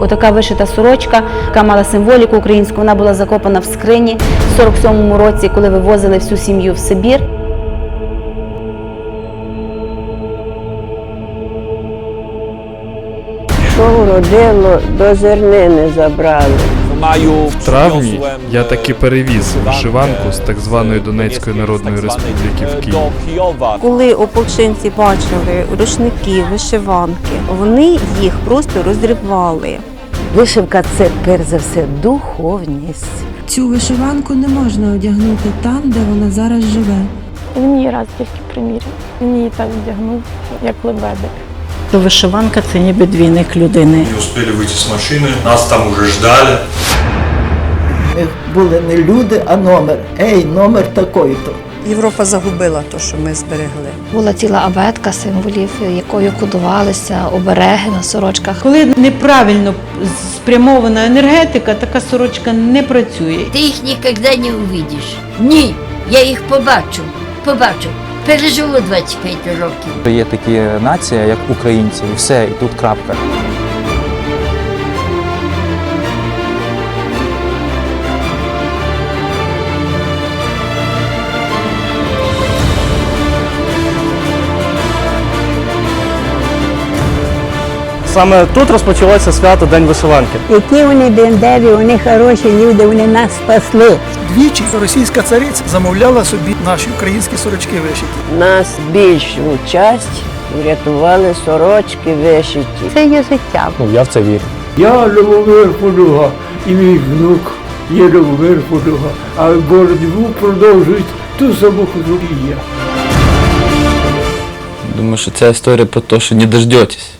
Отака вишита сорочка, яка мала символіку українську. Вона була закопана в скрині в 47-му році, коли вивозили всю сім'ю в Сибір. Що родило, до зернини забрали. В травні я таки перевіз вишиванку з так званої Донецької Народної Республіки в Київ. Коли ополченці бачили рушники, вишиванки, вони їх просто розривали. Вишивка це перш за все духовність. Цю вишиванку не можна одягнути там, де вона зараз живе. Він її раз тільки приміряв. Він її так вдягнув, як лебедик. То вишиванка це ніби двійник людини. Не успели выйти с машины, нас там уже ждали. Ми були не люди, а номер. Ей, номер такий-то. Європа загубила те, що ми зберегли. Була ціла абетка символів, якою кодувалися обереги на сорочках. Коли неправильно спрямована енергетика, така сорочка не працює. Ти їх ніколи не увидиш. Ні, я їх побачу, побачу. Переживу 25 років. Є такі нація, як українці, і все, і тут крапка. Саме тут розпочалося свято День вишиванки. Які вони дендеві, вони хороші люди, вони нас спасли. Двічі російська цариця замовляла собі наші українські сорочки вишиті. Нас більшу часть врятували сорочки вишиті. Це є життя. Ну, я в це вірю. Я Любомир Подуга і мій внук є Любомир Подуга, а боротьбу продовжують ту саму і я. Думаю, що ця історія про те, що не дождетесь.